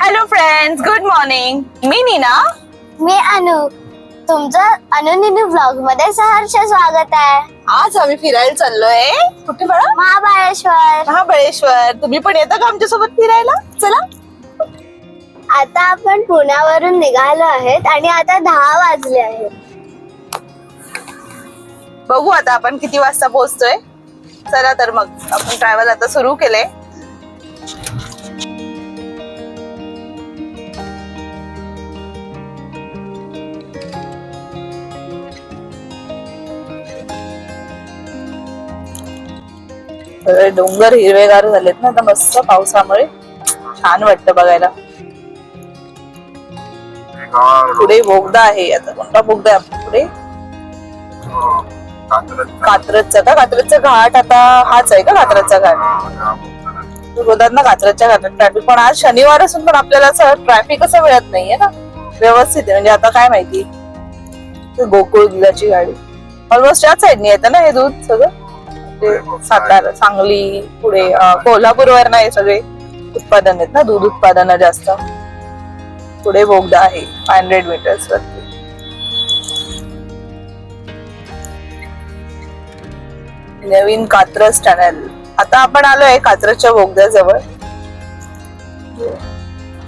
Hello friends good morning मी नीना. मी अनु. तुमचं अनुनिनी ब्लॉगमध्ये सहर्ष स्वागत आहे. आज आम्ही फिरायला चाललोय. कुठे बळा? महाबळेश्वर. महाबळेश्वर. तुम्ही पण येता का आमच्यासोबत फिरायला? चला. आता आपण पुण्यावरून निघालो आहेत आणि आता दहा वाजले आहेत. बघू आता आपण किती वाजता पोहोचतोय. चला तर मग. आपण ट्रॅव्हल आता सुरू केलंय. सगळे डोंगर हिरवेगार झालेत ना आता मस्त पावसामुळे छान वाटतं बघायला. पुढे बोगदा आहे आता कोणता बोगदा आहे पुढे? कात्रजचा. का? कात्रजचा घाट आता हाच आहे का कात्रजचा घाट? बोलतात ना कात्रजच्या घाटात ट्रॅफिक पण आज शनिवार असून पण आपल्याला असं ट्रॅफिक असं मिळत नाहीये ना. व्यवस्थित आहे म्हणजे आता काय माहिती. गोकुळ दुधाची गाडी. ऑलमोस्ट याच साईडनी येतं ना हे दूध सगळं? म्हणजे सातारा सांगली पुढे कोल्हापूर वर नाही सगळे उत्पादन आहेत ना दूध उत्पादन जास्त. पुढे बोगदा आहे फाय हंड्रेड मीटर्स वरती. नवीन कात्रज टनल आता आपण आलोय कात्रजच्या बोगद्याजवळ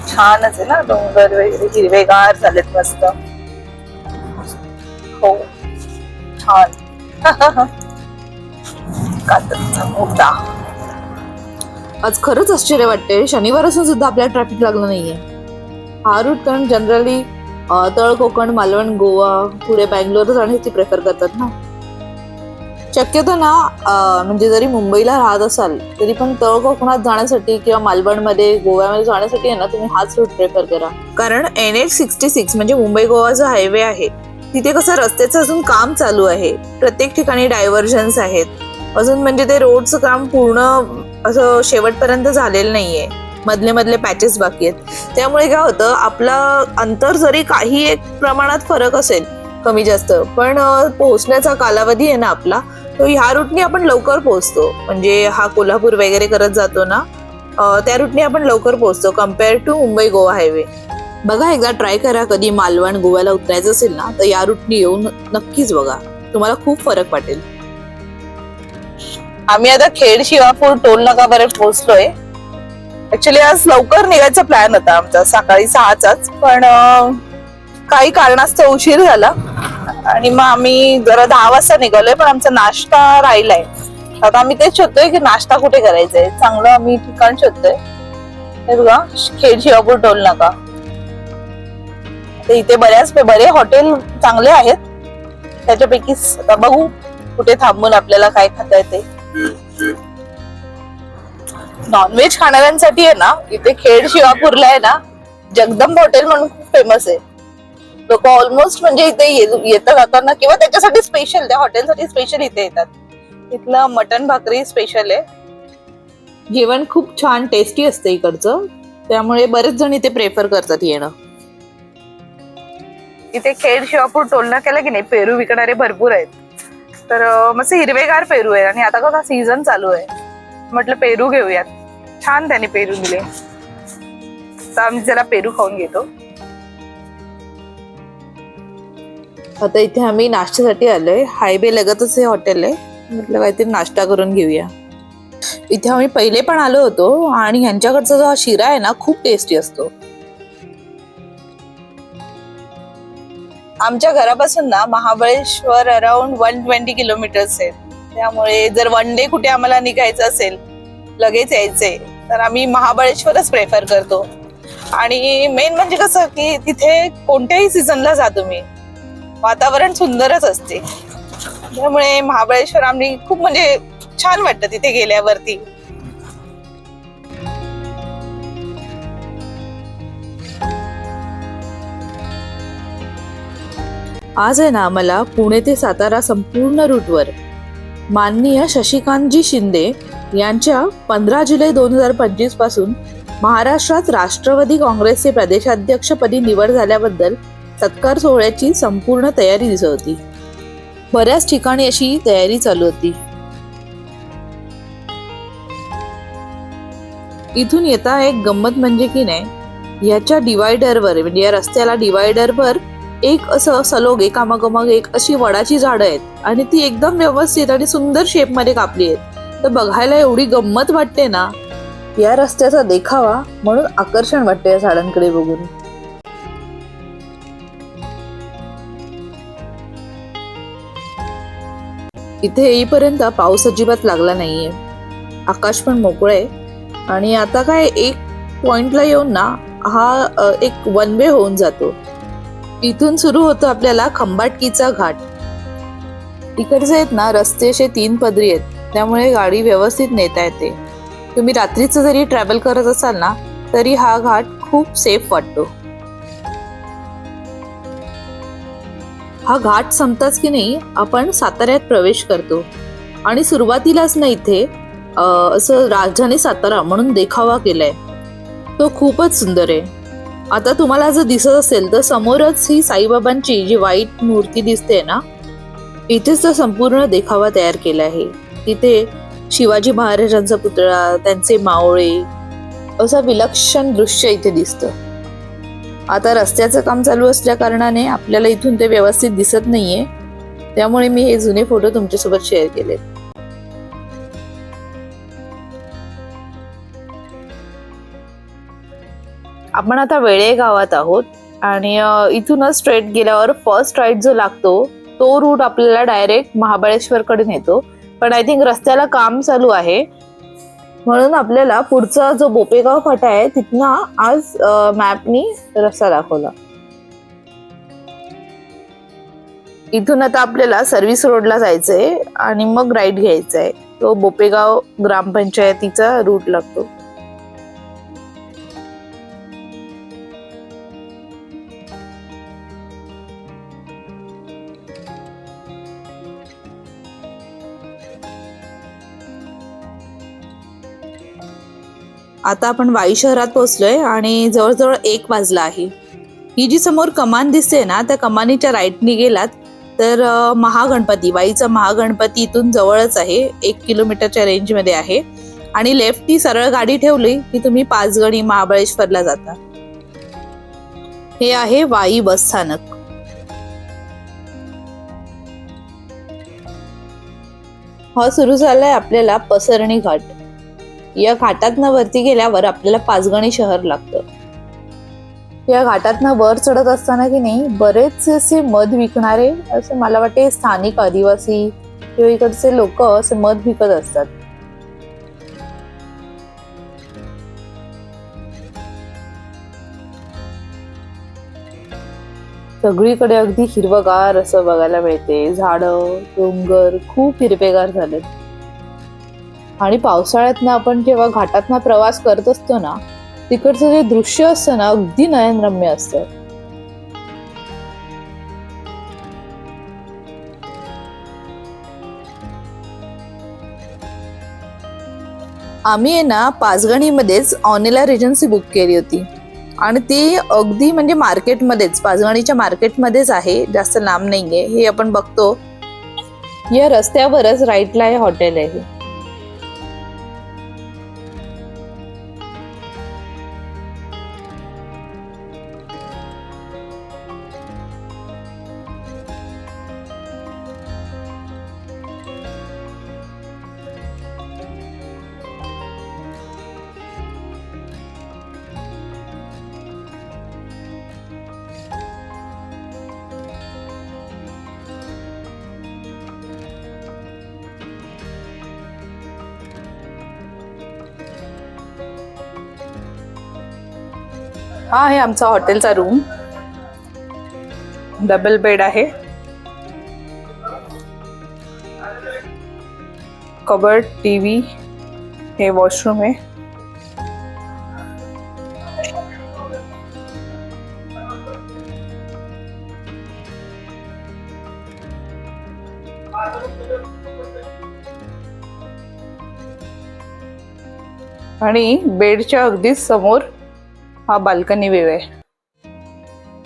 छानच आहे ना डोंगर वगैरे हिरवेगार झालेत मस्त. हो. छान. कात्रजचा बोगदा आज खरंच आश्चर्य वाटते शनिवार असून सुद्धा आपल्याला ट्रॅफिक लागलं नाहीये. हा रूट कारण जनरली तळ कोकण मालवण गोवा पुढे बँगलोर जाण्याची प्रेफर करतात ना. शक्यतो ना म्हणजे जरी मुंबईला राहत असाल तरी पण तळ कोकणात जाण्यासाठी किंवा मालवणमध्ये गोव्यामध्ये जाण्यासाठी आहे ना तुम्ही हाच रूट प्रेफर करा. कारण एन एच सिक्स्टी सिक्स म्हणजे मुंबई गोवाचा हायवे आहे तिथे कसं रस्त्याचं अजून काम चालू आहे. प्रत्येक ठिकाणी डायव्हर्जन्स आहेत. अजून म्हणजे ते रोडचं काम पूर्ण असं शेवटपर्यंत झालेलं नाहीये. मधले मधले पॅचेस बाकी आहेत. त्यामुळे काय होतं आपलं अंतर जरी काही एक प्रमाणात फरक असेल कमी जास्त पण पोहोचण्याचा कालावधी आहे ना आपला तो ह्या रूटने आपण लवकर पोहोचतो. म्हणजे हा कोल्हापूर वगैरे करत जातो ना त्या रूटने आपण लवकर पोहोचतो compare to Mumbai Goa highway बघा एकदा ट्राय करा कधी मालवण गोव्याला उतरायचं असेल ना तर या रूटने येऊन नक्कीच बघा. तुम्हाला खूप फरक वाटेल. आम्ही आता खेड शिवापूर टोल नाकापर्यंत पोहोचलोय. ऍक्च्युली आज लवकर निघायचा प्लॅन होता आमचा. सकाळी सहाचाच. पण काही कारणास्तव उशीर झाला. आणि मग आम्ही जरा दहा वाजता निघालोय पण आमचा नाश्ता राहिलाय. आता आम्ही तेच शोधतोय की नाश्ता कुठे करायचा आहे चांगलं आम्ही ठिकाण शोधतोय. हे बघा खेड शिवापूर टोल नाका. इथे बऱ्याच बरे हॉटेल चांगले आहेत. त्याच्यापैकी आता बघू कुठे थांबून आपल्याला काय खाता येते नॉनव्हेज खाणाऱ्यांसाठी आहे ना इथे खेड शिवापूरला आहे ना जगदंब हॉटेल म्हणून खूप फेमस आहे. लोक ऑलमोस्ट म्हणजे इथे येतं जाताना किंवा त्याच्यासाठी स्पेशल त्या हॉटेलसाठी स्पेशल इथे येतात. इथलं मटन भाकरी स्पेशल आहे. जेवण खूप छान टेस्टी असतं इकडचं. त्यामुळे बरेच जण इथे प्रेफर करतात येणं. इथे खेड शिवापूर टोलना केलं की नाही पेरू विकणारे भरपूर आहेत. तर मस्त हिरवेगार पेरू आहे आणि आता कसा सीझन चालू आहे. म्हटलं पेरू घेऊयात. छान त्याने पेरू दिले. तर आम्ही जरा पेरू खाऊन घेतो. आता इथे आम्ही नाश्त्यासाठी आलोय. हायवे लगतच हे हॉटेल आहे. म्हटलं काहीतरी नाश्ता करून घेऊया. इथे आम्ही पहिले पण आलो होतो आणि ह्यांच्याकडचा जो हा शिरा आहे ना खूप टेस्टी असतो. आमच्या घरापासून ना Mahabaleshwar around one twenty kilometres आहेत त्यामुळे जर वन डे कुठे आम्हाला निघायचं असेल लगेच यायचंय. तर आम्ही महाबळेश्वरच प्रेफर करतो. आणि मेन म्हणजे कसं की तिथे कोणत्याही सीझनला जा तुम्ही. वातावरण सुंदरच असते. त्यामुळे महाबळेश्वर आम्ही खूप म्हणजे छान वाटतं तिथे गेल्यावरती. आज आहे ना आम्हाला पुणे ते सातारा संपूर्ण रूटवर माननीय शशिकांतजी शिंदे यांच्या पंधरा जुलै दोन हजार पंचवीसपासून महाराष्ट्रात राष्ट्रवादी काँग्रेसचे प्रदेशाध्यक्षपदी निवड झाल्याबद्दल सत्कार सोहळ्याची संपूर्ण तयारी दिसत होती बऱ्याच ठिकाणी अशी तयारी चालू होती. इथून येता एक गंमत म्हणजे की नाही याच्या डिवायडरवर म्हणजे या रस्त्याला डिवायडरवर एक असं सलोग एकामागोमाग एक अशी वडाची झाडं आहेत. आणि ती एकदम व्यवस्थित आणि सुंदर शेपमध्ये कापली आहेत. तर बघायला एवढी गंमत वाटते ना? या रस्त्याचा देखावा म्हणून आकर्षण वाटते या झाडांकडे बघून. इथे येईपर्यंत पाऊस अजिबात लागला नाहीये. आकाश पण मोकळं आहे. आणि आता काय एक पॉइंटला येऊन ना हा एक वन वे होऊन जातो. इथून सुरू होतो आपल्याला खंबाटकीचा घाट. इकडचे आहेत ना रस्ते असे तीन पदरी आहेत. त्यामुळे गाडी व्यवस्थित नेता येते. तुम्ही रात्रीचं जरी ट्रॅव्हल करत असाल ना तरी हा घाट खूप सेफ वाटतो. हा घाट संपताच की नाही आपण साताऱ्यात प्रवेश करतो. आणि सुरुवातीलाच ना इथे असं राजधानी सातारा म्हणून देखावा केलाय. तो खूपच सुंदर आहे. आता तुम्हाला जर दिसत असेल तर समोरच ही साईबाबांची जी वाईट मूर्ती दिसते ना इथेच तर संपूर्ण देखावा तयार केला आहे. तिथे शिवाजी महाराजांचा पुतळा त्यांचे मावळे असं विलक्षण दृश्य इथे दिसतं. आता रस्त्याचं काम चालू असल्या कारणाने आपल्याला इथून ते व्यवस्थित दिसत नाहीये. त्यामुळे मी हे जुने फोटो तुमच्यासोबत शेअर केले आपण आता वेळे गावात आहोत आणि इथूनच स्ट्रेट गेल्यावर फर्स्ट राईट जो लागतो तो रूट आपल्याला डायरेक्ट महाबळेश्वरकडे नेतो पण आय थिंक रस्त्याला काम चालू आहे. म्हणून आपल्याला पुढचा जो बोपेगाव फाटा आहे तिथनं आज मॅपनी रस्ता दाखवला. इथून आता आपल्याला सर्व्हिस रोडला जायचंय आणि मग राईट आहे तो बोपेगाव ग्रामपंचायतीचा रूट लागतो. आता आपण वाई शहरात पोहोचलोय आणि जवळजवळ एक वाजला आहे. ही जी समोर कमान दिसते ना त्या कमानीच्या राईटनी गेलात तर महागणपती वाईचा महागणपती इथून जवळच आहे एक किलोमीटरच्या रेंजमध्ये आहे. आणि लेफ्टनी सरळ गाडी ठेवली की तुम्ही पाचगणी महाबळेश्वरला जाता. हे आहे वाई बस स्थानक. हा सुरू झालाय आपल्याला पसरणी घाट. या घाटातनं वरती गेल्यावर आपल्याला पाचगणी शहर लागतं. या घाटातनं वर चढत असताना की नाही बरेचसे असे मध विकणारे असे मला वाटते स्थानिक आदिवासी किंवा इकडचे लोक असे मध विकत असतात. सगळीकडे अगदी हिरवगार असं बघायला मिळते. झाडं डोंगर खूप हिरवेगार झालेत. आणि पावसाळ्यात ना आपण जेव्हा घाटातनं प्रवास करत असतो ना तिकडचं जे दृश्य असतं ना अगदी नयनरम्य असतं. आम्ही आहे ना पाचगणीमध्येच ऑनेला रेजन्सी बुक केली होती. आणि ती अगदी म्हणजे मार्केटमध्येच पाचगणीच्या मार्केटमध्येच आहे जास्त लांब नाहीये. हे आपण बघतो. या रस्त्यावरच राईटला हे हॉटेल आहे. हा आहे आमचा हॉटेलचा रूम डबल बेड आहे. कबर्ड टीव्ही हे वॉशरूम आहे. आणि बेडच्या अगदीच समोर हा बाल्कनी व्ह्यू आहे.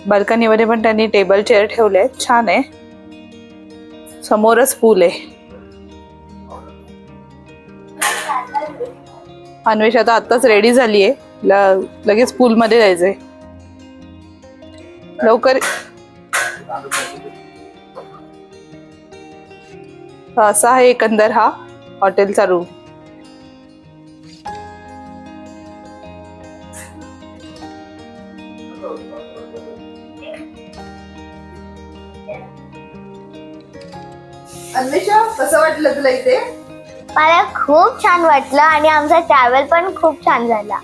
बाल्कनीमध्ये पण त्यांनी टेबल चेअर ठेवले आहेत. छान आहे. समोरच पूल आहे. अन्वेष आता आत्ताच रेडी झाली आहे. लगेच पूलमध्ये जायचंय. लवकर असा आहे एकंदर हा हॉटेलचा रूम अन्वेषा कसं वाटलं तुला इथे? मला खूप छान वाटलं आणि आमचा ट्रॅव्हल पण खूप छान झाला.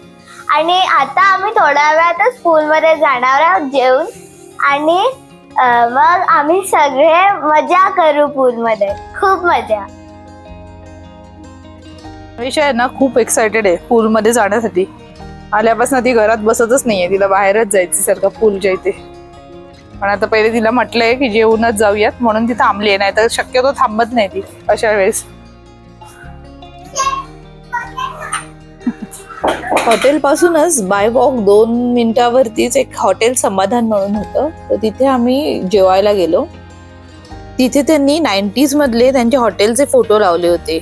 आणि आता आम्ही थोड्या वेळातच स्कूलमध्ये जाणार आहोत जेवून. आणि मग आम्ही सगळे मजा करू पूलमध्ये खूप मजा. अन्वेषा आहे ना खूप एक्सायटेड आहे पूलमध्ये जाण्यासाठी. आल्यापासून ती घरात बसतच नाहीये. तिला बाहेरच जायचं सारखं पूलच्या इथे. पण आता पहिले तिला म्हटलंय की जेवूनच जाऊयात म्हणून ती थांबली आहे नाही तर शक्यतो थांबत नाही ती अशा वेळेस. हॉटेल पासूनच बाय वॉक दोन मिनिटावरतीच एक हॉटेल समाधान म्हणून होतं. तर तिथे आम्ही जेवायला गेलो. तिथे त्यांनी नाईन्टीज मधले त्यांचे हॉटेलचे फोटो लावले होते.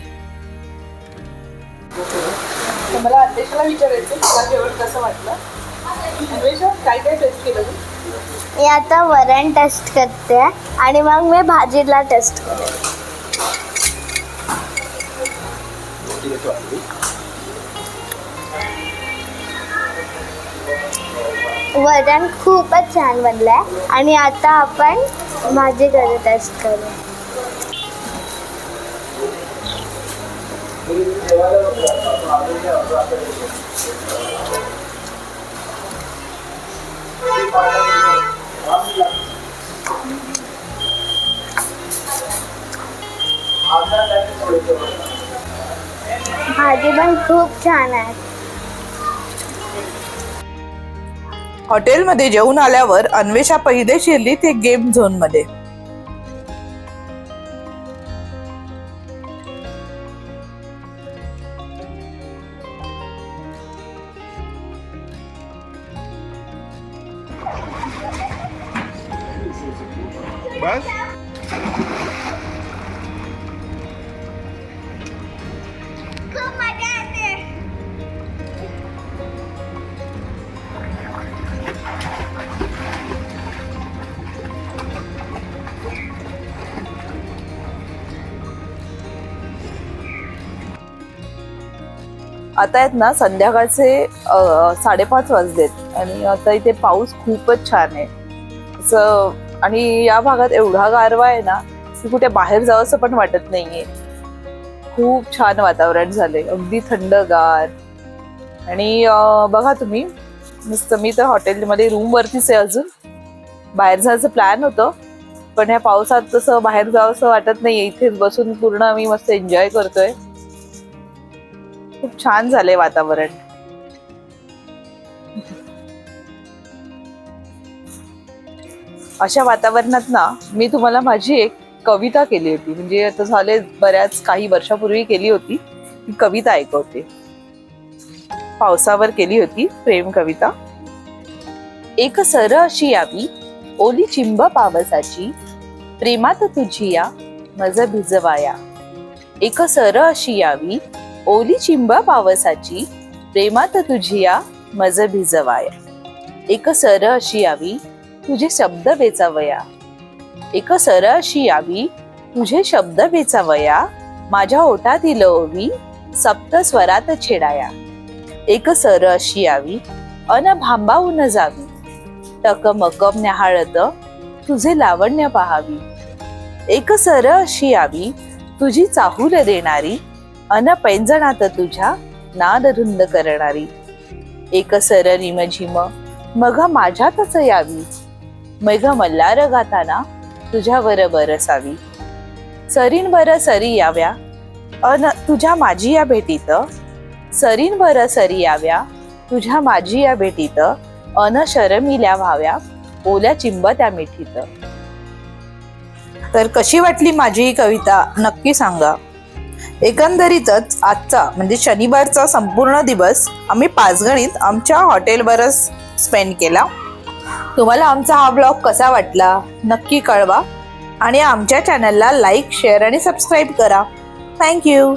मला अन्वेषाला विचारायचं तुला जेवण कसं वाटलं? काय काय टेस्ट केलं मी आता वरण टेस्ट करते आणि मग मी भाजीला टेस्ट करते वरण खूपच छान बनलंय आणि आता आपण भाजीकडे टेस्ट करू भाजी पण खूप छान आहे. हॉटेलमध्ये जेवून आल्यावर अन्वेषा पहिले शिरली ते गेम झोनमध्ये बस. आता आहेत ना संध्याकाळचे साडेपाच वाजलेत. आणि आता इथे पाऊस खूपच छान आहे. असं आणि या भागात एवढा गारवा आहे ना की कुठे बाहेर जावंसं पण वाटत नाहीये. खूप छान वातावरण झाले अगदी थंडगार. आणि बघा तुम्ही मस्त मी तर हॉटेलमध्ये रूम वरतीच आहे अजून. बाहेर जायचं प्लॅन होतं पण ह्या पावसात तसं बाहेर जावंसं वाटत नाही इथेच बसून पूर्ण आम्ही मस्त एन्जॉय करतोय. खूप छान झालंय वातावरण. अशा वातावरणात ना मी तुम्हाला माझी एक कविता केली होती. म्हणजे आता झाले बऱ्याच काही वर्षापूर्वी केली होती. ती कविता ऐकवते. पावसावर केली होती प्रेम कविता. एक सर अशी यावी ओली चिंब पावसाची. प्रेमात तुझी या मज भिजवाया. एक सर अशी यावी ओली चिंब पावसाची प्रेमात तुझिया मज भिजवाया. एक सर अशी यावी तुझे शब्द वेचावया. एक सर अशी यावी तुझे शब्द वेचावया. माझ्या ओठातील ओवी सप्त स्वरात छेडाया. एक सर अशी यावी अन भांबावून जावी. टकमकम न्याहाळत तुझे लावण्य पहावी. एक सर अशी यावी तुझी चाहूल देणारी अन पैंजणात तुझ्या नाद रुंद करणारी. एक सर रिमझिम मग माझ्यातच यावी. मग मल्हार गाताना तुझ्यावर बरसावी. सरीन बर सरी याव्या अन तुझ्या माझी या भेटीत. सरीन बर सरी याव्या तुझ्या माझी या भेटीत. अन शरमिल्या व्हाव्या ओल्या चिंब त्या मिठीत. तर कशी वाटली माझी ही कविता? नक्की सांगा. एकंदरीतच आजचा म्हणजे शनिवारचा संपूर्ण दिवस आम्ही पाचगणीत आमच्या हॉटेलवरच स्पेंड केला. तुम्हाला आमचा हा ब्लॉग कसा वाटला नक्की कळवा. आणि आमच्या चॅनलला लाईक शेअर आणि सबस्क्राईब करा. Thank you